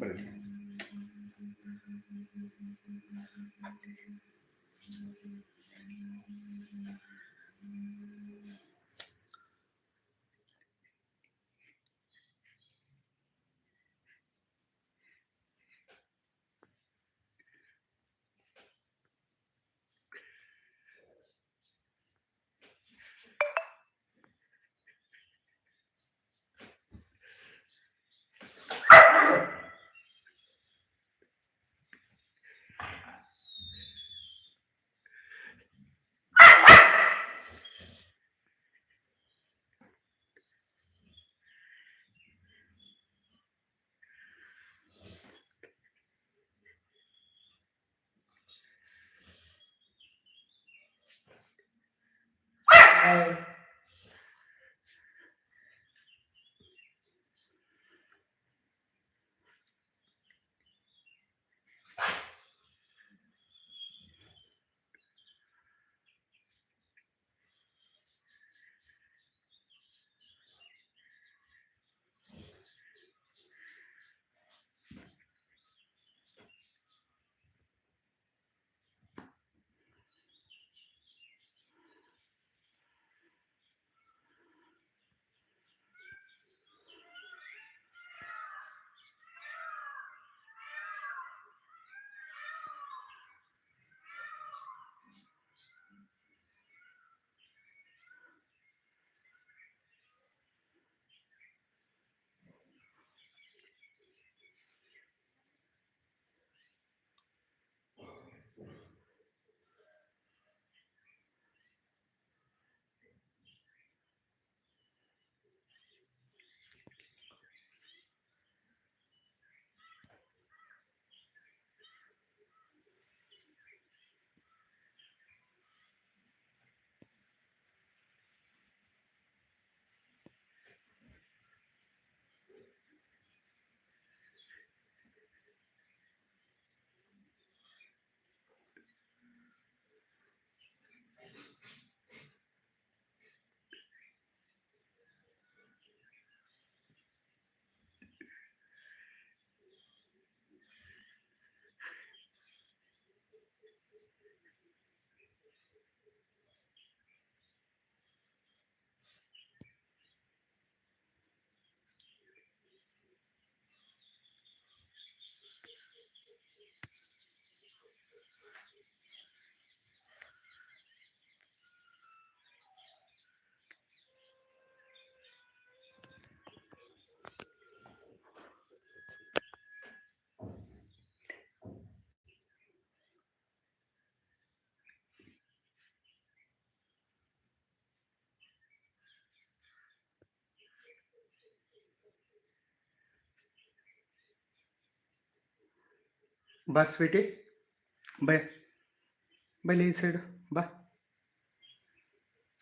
Brasil. I, ಬಾ Sweety. By. ಬೈಲಿ ಈ ಸೈಡು. ಬಾ.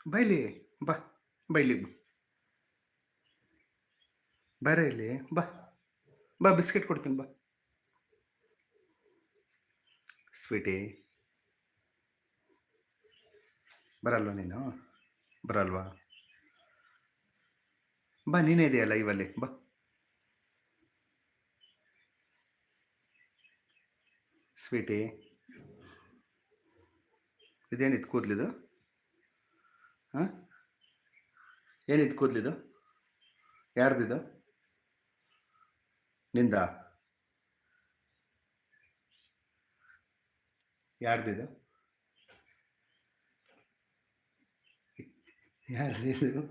ಬೈಲಿ. ಬಾ. ಬೈಲಿ. ಬರ ಇಲ್ಲಿ. ಬಾ. ಬಾ, ಬಿಸ್ಕೆಟ್ ಕೊಡ್ತೀನಿ, ಬಾ. ಸ್ವೀಟಿ. ಬರಲ್ವಾ ನೀನು? ಬರಲ್ವಾ? ಬಾ, ನೀನೇ ಇದೆಯಲ್ಲ ಇವಲ್ಲಿ. ಬಾ. ಸ್ವೀಟಿ. ಇದೇನಿದು ಕೂದಲಿದು ಹಾಂ? ಏನಿದು ಕೂದಲಿದು ಯಾರ್ದಿದು ನಿಂದ? ಯಾರ್ದಿದು ಯಾರ್ದಿದು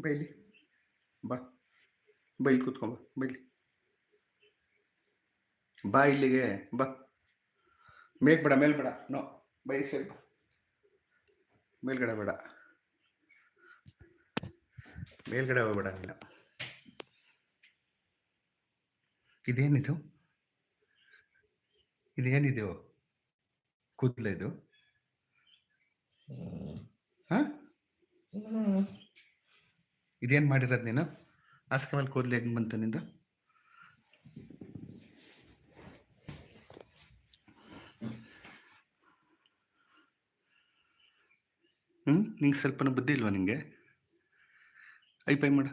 ಬೈಲಿ. ಬಾ. ಬೈಲಿ ಕೂತ್ಕೊಂಬ. ಬೈಲಿ. ಬಾ ಇಲ್ಲಿಗೆ. ಬಾ. ಮೇಲ್ಬೇಡ ಮೇಲ್ಬೇಡ ಮೇಲ್ ಬೇಡ. ನೋ ಬೈ ಸರಿ ಮೇಲ್ಗಡೆ ಬೇಡ. ಮೇಲ್ಗಡೆ ಹೋಗ್ಬೇಡ ನೀನು. ಇದೇನಿದು? ಇದೇನಿದು? ಕೂದಲ ಇದು? ಹಾ? ಇದೇನು ಮಾಡಿರೋದು ನೀನು? ಹಾಸಿಗೆ ಮೇಲೆ ಕೂದಲು ಹೆಂಗೆ ಬಂತು ನಿಂದು? ಹ್ಞೂ ನಿಂಗೆ ಸ್ವಲ್ಪ ಬುದ್ಧಿ ಇಲ್ವಾ ನಿಂಗೆ? ಐ, ಪೈ ಮಾಡು.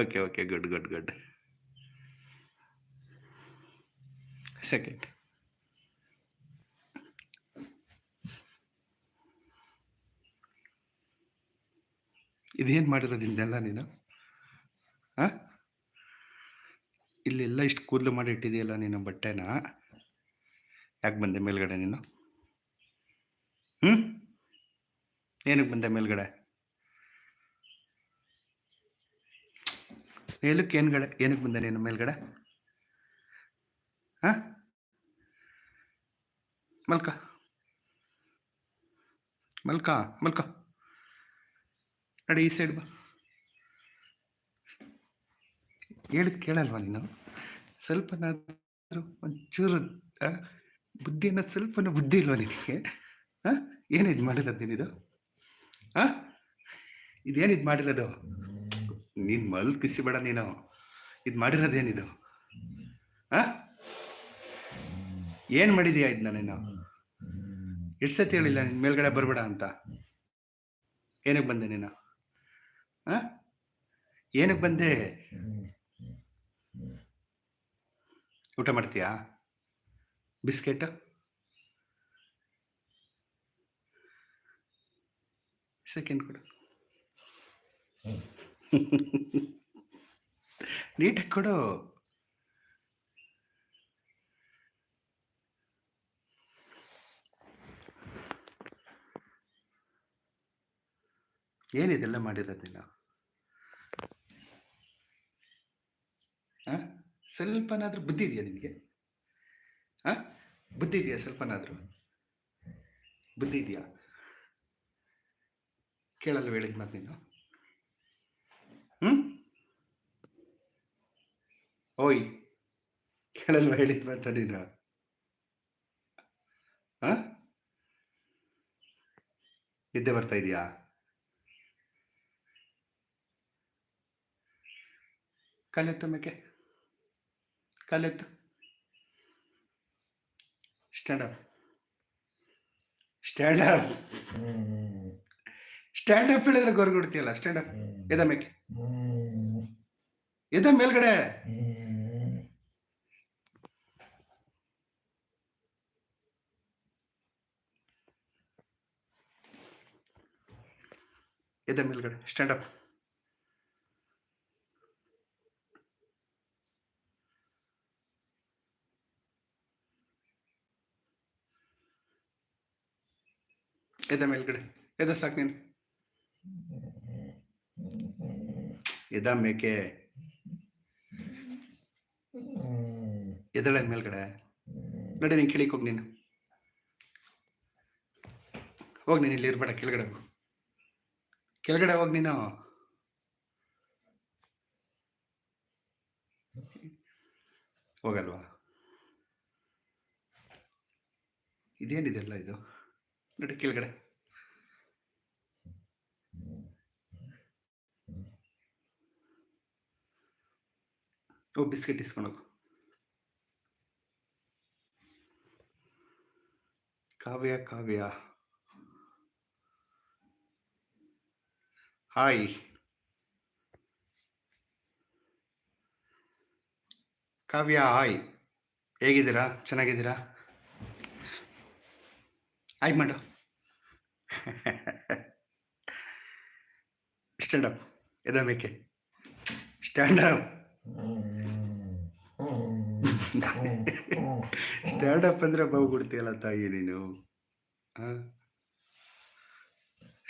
Okay okay good good good second ಇದೇನು ಮಾಡಿರೋದಿಂದೆಲ್ಲ ನೀನು? ಹಾಂ ಇಲ್ಲೆಲ್ಲ ಇಷ್ಟು ಕೂದಲು ಮಾಡಿ ಇಟ್ಟಿದೆಯಲ್ಲ ನೀನು ಬಟ್ಟೆನ? ಯಾಕೆ ಬಂದೆ ಮೇಲ್ಗಡೆ ನೀನು? ಹ್ಞೂ ಏನಕ್ಕೆ ಬಂದೆ ಮೇಲ್ಗಡೆ? ಏನಕ್ಕೆ ಏನ್ಗಡೆ ಏನಕ್ಕೆ ಬಂದೆ ನೀನು ಮೇಲ್ಗಡೆ? ಹಾಂ ಮಲ್ಕ. ಮಲ್ಕ ಮಲ್ಕ. ನಡಿ ಈ ಸೈಡ್ ಬಾ. ಹೇಳಿದ್ ಕೇಳಲ್ವಾ ನೀನು? ಸ್ವಲ್ಪನಾದರೂ ಒಂಚೂರು ಬುದ್ಧಿ ಅನ್ನೋದು ಸ್ವಲ್ಪನೂ ಬುದ್ಧಿ ಇಲ್ವಾ ನಿನಗೆ? ಹಾಂ ಏನಿದು ಮಾಡಿರೋದು ನೀನಿದು ಹಾಂ ಇದೇನಿದು ಮಾಡಿರೋದು? ನೀನು ಮಲ್ಕಿಸಿ ಬೇಡ ನೀನು. ಇದು ಮಾಡಿರೋದೇನಿದು ಹಾಂ ಏನು ಮಾಡಿದೀಯಾ ಇದನ್ನ ನೀನು? ಎಷ್ಟು ಸತಿ ಹೇಳಿಲ್ಲ ನಿನ್ನ ಮೇಲ್ಗಡೆ ಬರಬೇಡ ಅಂತ? ಏನಕ್ಕೆ ಬಂದೆ ನೀನು? ಏನಕ್ಕೆ ಬಂದೆ? ಊಟ ಮಾಡ್ತೀಯಾ? ಬಿಸ್ಕೆಟ್? ಸೆಕೆಂಡ್ ಕೊಡು. ನೀಟಾಗಿ ಕೊಡು. ಏನಿದೆಲ್ಲ ಮಾಡಿರೋದಿಲ್ಲ? ಹಾಂ ಸ್ವಲ್ಪನಾದ್ರೂ ಬುದ್ಧಿ ಇದೆಯಾ ನಿಮಗೆ? ಹಾಂ ಬುದ್ಧಿ ಇದೆಯಾ ಸ್ವಲ್ಪನಾದ್ರೂ? ಬುದ್ಧಿ ಇದೆಯಾ? ಕೇಳಲ್ವ ಹೇಳಿದ ಮತ್ತೆ ನೀನು. ಹ್ಞೂ ಓಯ್ ಕೇಳಲ್ವ ಹೇಳಿದ ಮತ್ತೆ ನೀನು. ಹಾಂ ನಿದ್ದೆ ಬರ್ತಾ ಇದೆಯಾ? ಕಾಲೆತ್ತು ಮೇಕೆ ಕಾಲೆತ್ತು stand up stand up stand up ಹೇಳಿದ್ರೆ ಗೊರ್ಗೊಡ್ತೀಯಲ್ಲ ಸ್ಟ್ಯಾಂಡ್ ಅಪ್ ಎದ ಮೇಕೆ ಎದ ಮೇಲ್ಗಡೆ. ಎದ ಮೇಲ್ಗಡೆ. ಸ್ಟ್ಯಾಂಡ್ ಅಪ್ ಎದ ಮೇಲ್ಗಡೆ. ಎದ ಸಾಕು ನೀನು. ಎದ ಮೇಕೆ. ಎದಳ ಮೇಲ್ಗಡೆ. ನಡಿ, ನೀನು ಕೇಳಿಕ್ ಹೋಗಿ ನೀನು. ಹೋಗಿ ನೀನು ಇಲ್ಲಿ ಇರ್ಬೇಡ, ಕೆಳಗಡೆ ಕೆಳಗಡೆ ಹೋಗಿ ನೀನು. ಹೋಗಲ್ವಾ? ಇದೇನಿದೆಲ್ಲ ಇದು? ನಡಿ ಕೆಳಗಡೆ. ಓ ಬಿಸ್ಕೆಟ್ ಇಸ್ಕೊಂಡೋಗು. ಕಾವ್ಯ ಕಾವ್ಯ. ಹಾಯ್. ಕಾವ್ಯ ಹಾಯ್. ಹೇಗಿದ್ದೀರಾ? ಚೆನ್ನಾಗಿದ್ದೀರಾ? ಹಾಯ್ ಮಾಡು. ಸ್ಟ್ಯಾಂಡ್ ಅಪ್ ಎದ ಮೇಕೆ. ಸ್ಟ್ಯಾಂಡ್ ಅಪ್ ಸ್ಟ್ಯಾಂಡ್ ಅಪ್ ಅಂದ್ರೆ ಬಾವು ಕೊಡ್ತೀಯಲ್ಲ ತಾಯಿ ನೀನು?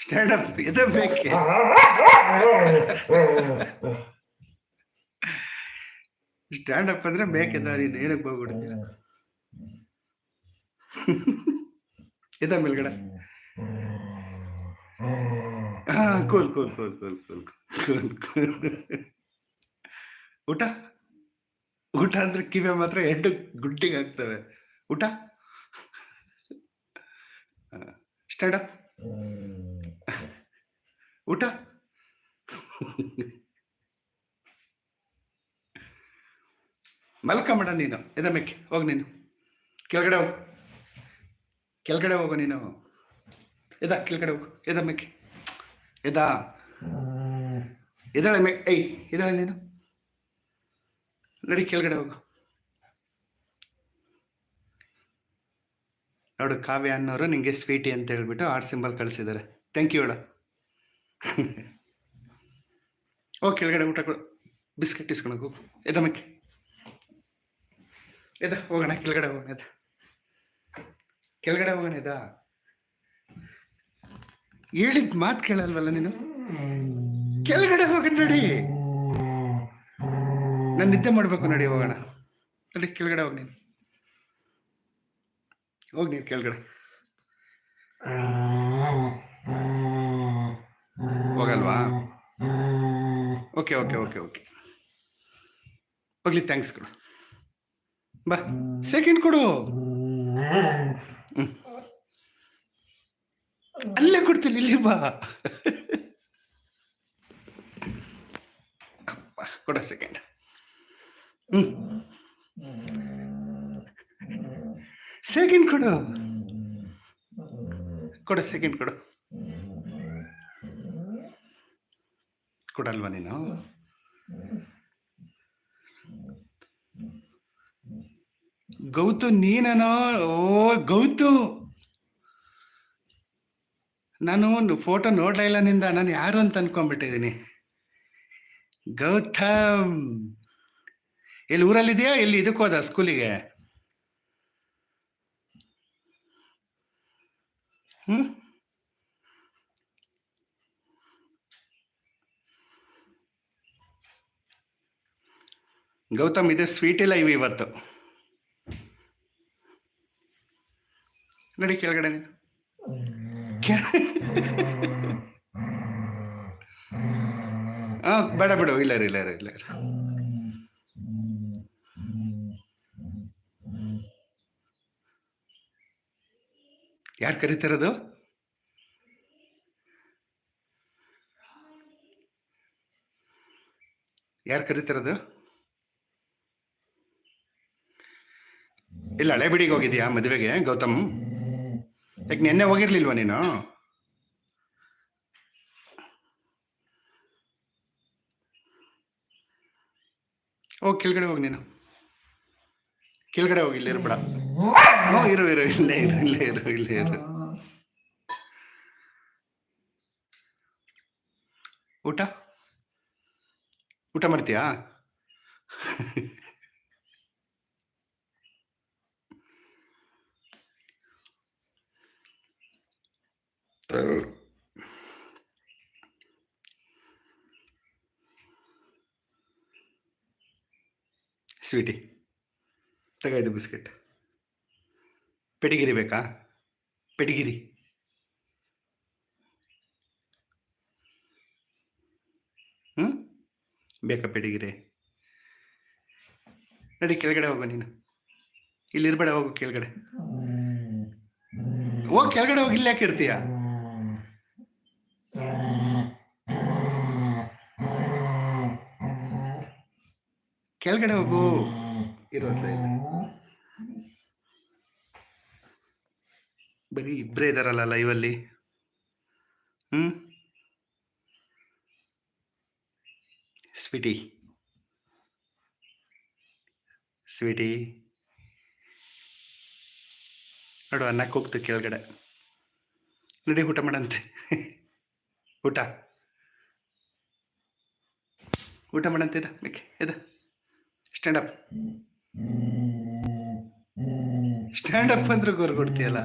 ಸ್ಟ್ಯಾಂಡ್ ಅಪ್ ಎದ ಬೇಕೆ ಸ್ಟ್ಯಾಂಡ್ ಅಪ್ ಅಂದ್ರೆ ಬೇಕೆದ ನೀನು. ಏನಕ್ಕೆ ಹೋಗ್ಬಿಡ್ತೀರ ಎದ ಮೇಲ್ಗಡೆ. Cool cool cool cool cool cool ಊಟ? ಊಟ ಅಂದ್ರೆ ಕಿವೆ ಮಾತ್ರ ಎರಡು ಗುಡ್ಡಿಗೆ ಆಗ್ತವೆ. ಊಟ? ಸ್ಟ್ಯಾಂಡ್ ಅಪ್ ಊಟ? ಮಲ್ಕೊಂಬೇಡ ನೀನು, ಎದ ಮೇಕೆ, ಹೋಗು ನೀನು. ಕೆಳಗಡೆ ಹೋಗು. ಕೆಳಗಡೆ ಹೋಗು ನೀನು. ಎದ, ಕೆಳಗಡೆ ಹೋಗು. ಎದ ಮೇಕೆ. ಎದ. ಎದಳೆ ಮೇ ಐ ಎದಳೆ ನೀನು. ನಡಿ, ಕೆಳಗಡೆ ಹೋಗು. ನೋಡು, ಕಾವ್ಯ ಅನ್ನೋರು ನಿಂಗೆ ಸ್ವೀಟಿ ಅಂತ ಹೇಳ್ಬಿಟ್ಟು ಆರ್ಟ್ ಸಿಂಬಲ್ ಕಳಿಸಿದ್ದಾರೆ. ಥ್ಯಾಂಕ್ ಯು ಹೇಳ ಓ, ಕೆಳಗಡೆ ಊಟ ಕೊಡು. ಬಿಸ್ಕೆಟ್ ಇಸ್ಕೊಂಡು ಹೋಗು. ಎದ ಮೇಕೆ. ಎದ ಹೋಗೋಣ ಕೆಳಗಡೆ ಹೋಗೋಣ ಎದ. ಕೆಳಗಡೆ ಹೋಗೋಣ ಹೇಳಿದ ಮಾತು ಕೇಳಲ್ವಲ್ಲ ನೀನು? ಕೆಳಗಡೆ ಹೋಗೋಣ ನಡಿ. ನಾನು ನಿದ್ದೆ ಮಾಡಬೇಕು ನಡಿ ಹೋಗೋಣ. ನಡಿ, ಕೆಳಗಡೆ ಹೋಗಿ ನೀನು. ಹೋಗಿ ನೀನು ಕೆಳಗಡೆ. ಹೋಗಲ್ವಾ? Okay okay okay okay. ಹೋಗ್ಲಿ ಥ್ಯಾಂಕ್ಸ್ ಕೊಡು. ಬಾ ಸೆಕೆಂಡ್ ಕೊಡು. ಅಲ್ಲೇ ಕೊಡ್ತೀನಿ, ಇಲ್ಲಿ ಬಾ. ಕೊಡ ಸೆಕೆಂಡ್ ಸೆಕೆಂಡ್ ಕೊಡು. ಕೊಡ ಸೆಕೆಂಡ್ ಕೊಡು. ಕೊಡಲ್ವಾ ನೀನು? ಗೌತು ನೀನೇನೋ? ಓ, ಗೌತು. ನಾನು ಒಂದು ಫೋಟೋ ನೋಡ್ಲಾ ಇಲ್ಲ ನಿಂದ? ನಾನು ಯಾರು ಅಂತ ಅನ್ಕೊಂಡ್ಬಿಟ್ಟಿದ್ದೀನಿ ಗೌತಮ್. ಎಲ್ಲಿ ಊರಲ್ಲಿದೆಯಾ? ಎಲ್ಲಿ ಇದಕ್ಕೆ ಹೋದ ಸ್ಕೂಲಿಗೆ? ಗೌತಮ್, ಇದೆ ಸ್ವೀಟ್ ಇಲ್ಲ ಇವು ಇವತ್ತು. ನಡಿ ಕೆಳಗಡೆ ಹಾ ಬೇಡ ಬಿಡು ಇಲ್ಲ ರೀ ಇಲ್ಲ ರೀ ಇಲ್ಲ ರೀ ಯಾರು ಕರೀತಿರೋದು? ಯಾರು ಕರೀತಿರೋದು? ಇಲ್ಲ ಹಳೆಬಿಡಿಗೆ ಹೋಗಿದ್ಯಾ ಮದುವೆಗೆ, ಗೌತಮ್? ಯಾಕೆ ನಿನ್ನೆ ಹೋಗಿರ್ಲಿಲ್ವಾ ನೀನು? ಓ, ಕೆಳಗಡೆ ಹೋಗಿ ನೀನು. ಕೆಳಗಡೆ ಹೋಗಿ, ಇಲ್ಲಿ ಇರ್ಬೇಡ. ಹ್ಞೂ ಇರು ಇರು, ಇಲ್ಲೇ ಇರು ಇಲ್ಲೇ ಇರು ಇಲ್ಲೇ ಇರು. ಊಟ? ಊಟ ಮಾಡ್ತೀಯಾ? Sweety ತಗೈದು biscuit. ಪೆಡಿಗಿರಿ ಬೇಕಾ? ಪೆಡಿಗಿರಿ. ಹ್ಞೂ ಬೇಕಾ ಪೆಡಿಗಿರಿ? ನಡಿ ಕೆಳಗಡೆ ಹೋಗು ನೀನು. ಇಲ್ಲಿ ಇರ್ಬೇಡ ಹೋಗು ಕೆಳಗಡೆ. ಹೋಗಿ ಕೆಳಗಡೆ ಹೋಗಿ ಇಲ್ಲಿ ಯಾಕೆ ಇರ್ತೀಯ? ಕೆಳಗಡೆ ಹೋಗು. ಬರೀ ಇಬ್ಬರೇ ಇದಾರಲ್ಲ ಲೈವಲ್ಲಿ ಹ್ಮ್? ಸ್ವೀಟಿ. ಸ್ವೀಟಿ. ನೋಡು, ಅನ್ನಕ್ಕೆ ಹೋಗ್ತು ಕೆಳಗಡೆ. ನಡಿ, ಊಟ ಮಾಡಂತೆ. ಊಟ. ಊಟ ಮಾಡಂತೆ, ಇದ. ಬೇಕೆ ಇದ. ಸ್ಟ್ಯಾಂಡ್ ಅಪ್ ಸ್ಟ್ಯಾಂಡ್ ಅಪ್ ಅಂದ್ರೆ ಗೋರ್ ಕೊಡ್ತೀಯಲ್ಲ?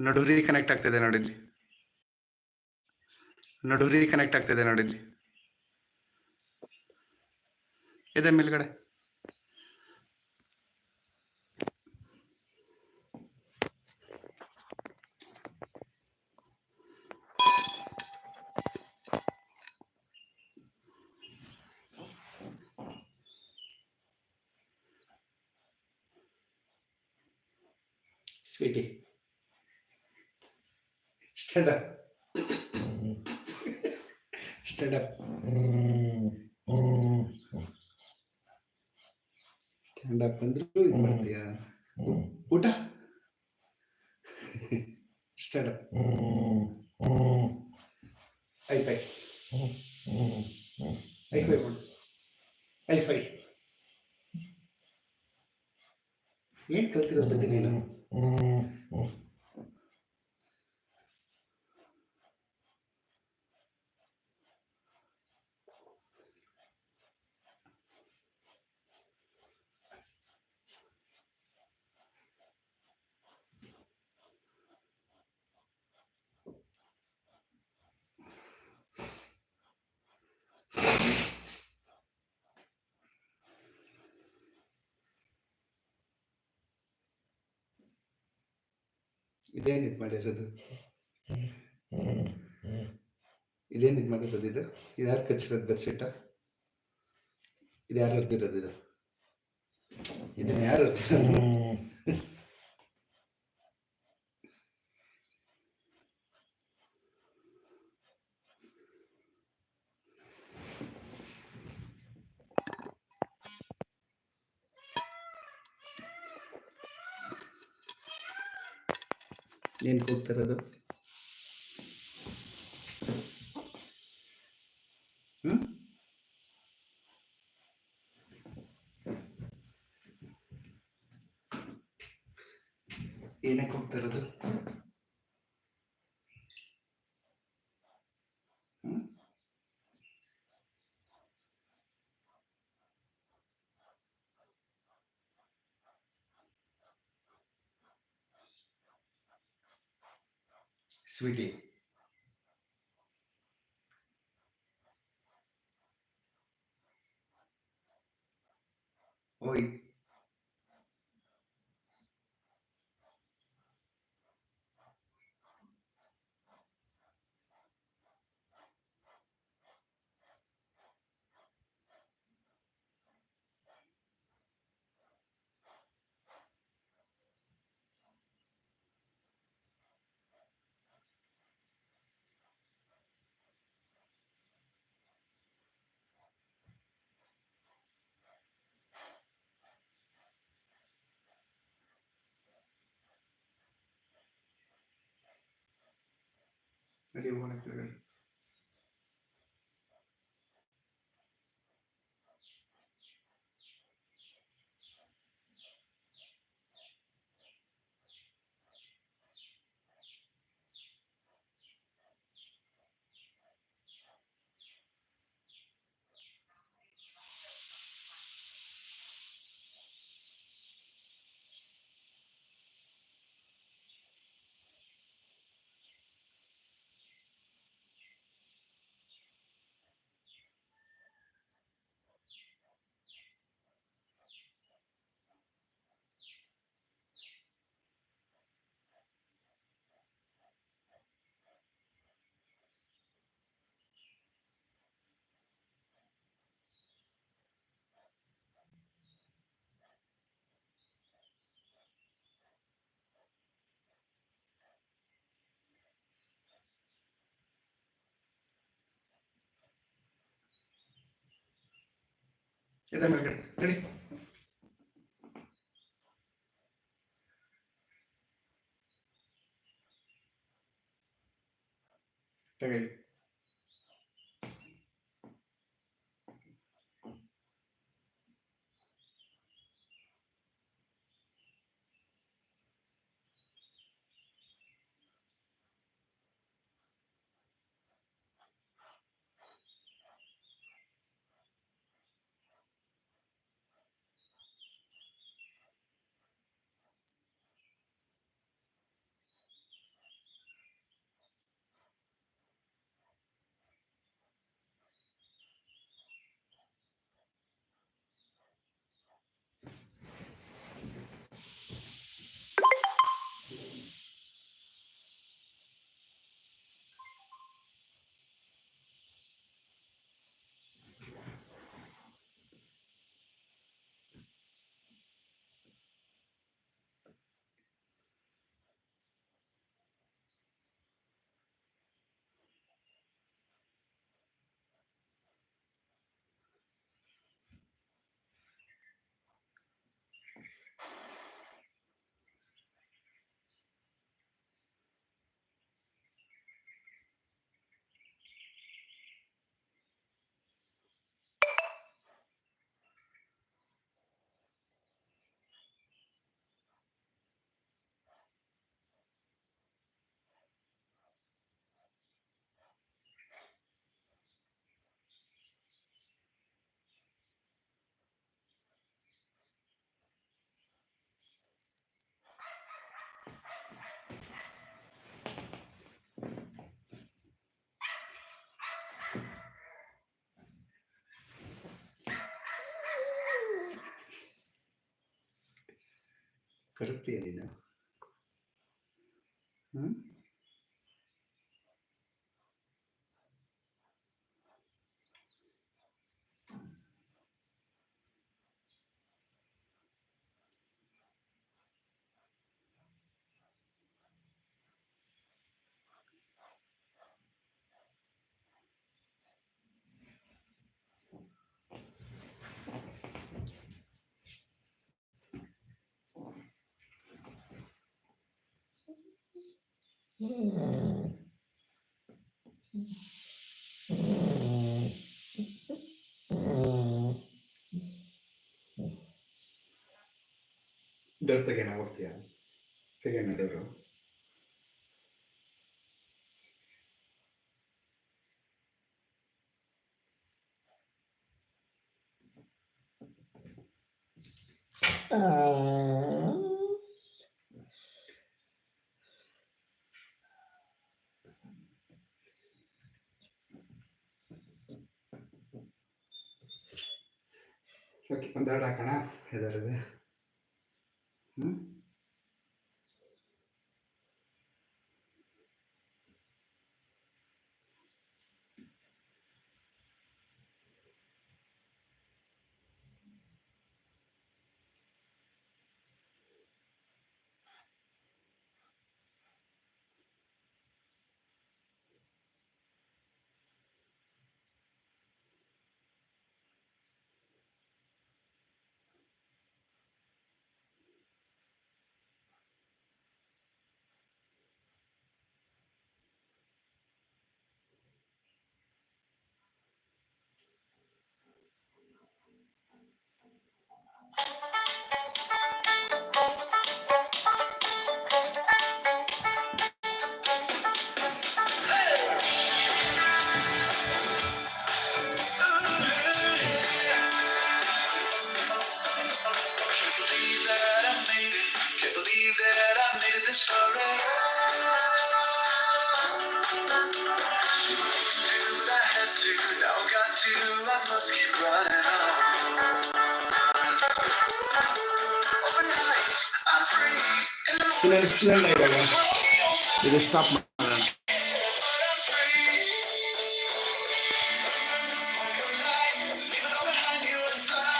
ನಡು ರೀ ಕನೆಕ್ಟ್ ಆಗ್ತಿದೆ ನೋಡಿಲ್ಲಿ. ನಡುರಿ ಕನೆಕ್ಟ್ ಆಗ್ತಿದೆ ನೋಡಿಲ್ಲಿ. ಇದೆ ಮೇಲ್ಗಡೆ. Sweety stand up stand up stand up ಅಂದ್ರೂ ಇದು ಮಾಡ್ತೀಯ ಊಟ stand up high five high five ಮಾಡು ಐ ಫೈ ಏನ್ ಕಲ್ತಿರೋದು ಬಗ್ಗೆ ನೀನು ಇದೇನು ಇದು ಮಾಡಿರೋದು. ಇದೇನು ಇದು ಮಾಡಿರೋದು ಇದು? ಇದು ಯಾರು ಕಚ್ಚಿರೋದು ಬೆಡ್ಶೀಟ ಇದು ಯಾರು ಹೊರ್ದಿರೋದು ಇದು? ಇದನ್ನ ಯಾರು ಏನ್ ಕೂಗ್ತಿರೋದು? ಹ್ಮ್? ಏನಕ್ಕೆ ಹೋಗ್ತಿರೋದು ಸ್ವೀಟಿ ಓಯ್ ನಡಿ ಹೋಗೋಣ ಕೆಳಗಡೆ ಇದೆ ಮೇಲ್ಗಡೆ ನಡಿ ತಗೊಳ್ಳಿ ಕರಗ್ತೀಯ Correct, Elena. Hmm? ತೆಗೆನ ಹೋಗ್ತೀಯ ತೆಗೆನ ಡೋರು Okay ಒಂದೆರಡು ಹಾಕೋಣ. ಇದರಲ್ಲಿ ಹ್ಞೂ national level. Huh?